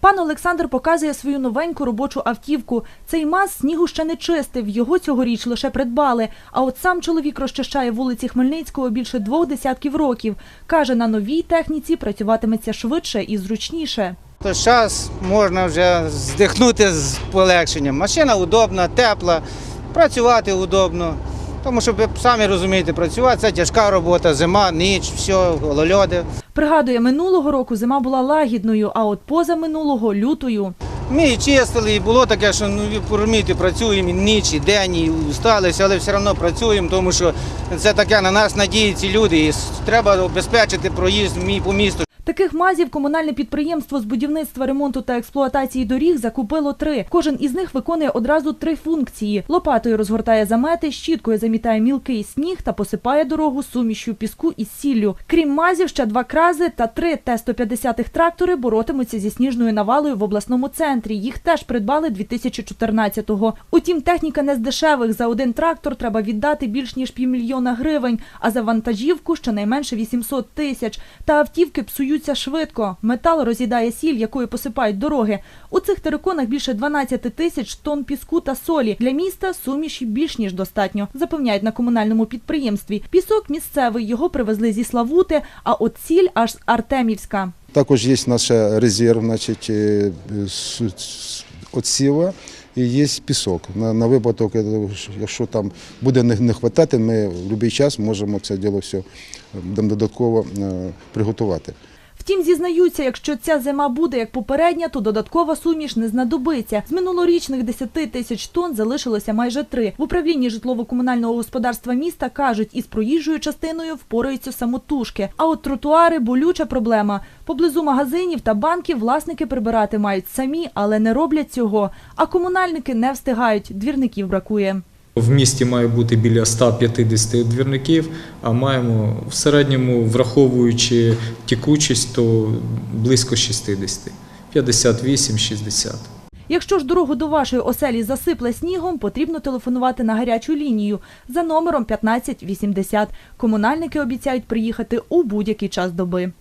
Пан Олександр показує свою новеньку робочу автівку. Цей маз снігу ще не чистив, його цьогоріч лише придбали. А от сам чоловік розчищає вулиці Хмельницького більше двох десятків років. Каже, на новій техніці працюватиметься швидше і зручніше. То зараз можна вже здихнути з полегшенням. Машина удобна, тепла, працювати удобно. Тому що ви самі розумієте, працювати це тяжка робота, зима, ніч, все, голольоди. Пригадує, минулого року зима була лагідною, а от позаминулого лютою. Ми чистили, і було таке, що ну розумієте, працюємо і ніч, і день, і усталися, але все одно працюємо, тому що це таке на нас надіються люди. І треба обезпечити проїзд по місту. Таких мазів комунальне підприємство з будівництва, ремонту та експлуатації доріг закупило три. Кожен із них виконує одразу три функції: лопатою розгортає замети, щіткою замітає мілкий сніг та посипає дорогу сумішю піску із сіллю. Крім мазів, ще два крази та три Т-150 трактори боротимуться зі сніжною навалою в обласному центрі. Їх теж придбали 2014-го. Утім, техніка не з дешевих. За один трактор треба віддати більш ніж півмільйона гривень, а за вантажівку щонайменше 800 тисяч. Та автівки псуються швидко. Метал роз'їдає сіль, якою посипають дороги. У цих териконах більше 12 тисяч тонн піску та солі. Для міста суміші більш ніж достатньо, запевняють на комунальному підприємстві. Пісок місцевий, його привезли зі Славути, а от сіль аж з Артемівська. Також є наш резерв, значить, е, з- з- от сіла і є пісок. На, на випадок, е, якщо там буде не, не вистачати, ми в будь-який час можемо це діло все е, додатково е, приготувати. Втім, зізнаються, якщо ця зима буде як попередня, то додаткова суміш не знадобиться. З минулорічних 10 тисяч тонн залишилося майже три. В управлінні житлово-комунального господарства міста кажуть, із проїжджою частиною впораються самотужки. А от тротуари болюча проблема. Поблизу магазинів та банків власники прибирати мають самі, але не роблять цього. А комунальники не встигають. Двірників бракує. В місті має бути біля 150 двірників, а маємо в середньому, враховуючи тікучість, то близько 60. 58-60. Якщо ж дорогу до вашої оселі засипле снігом, потрібно телефонувати на гарячу лінію за номером 1580. Комунальники обіцяють приїхати у будь-який час доби.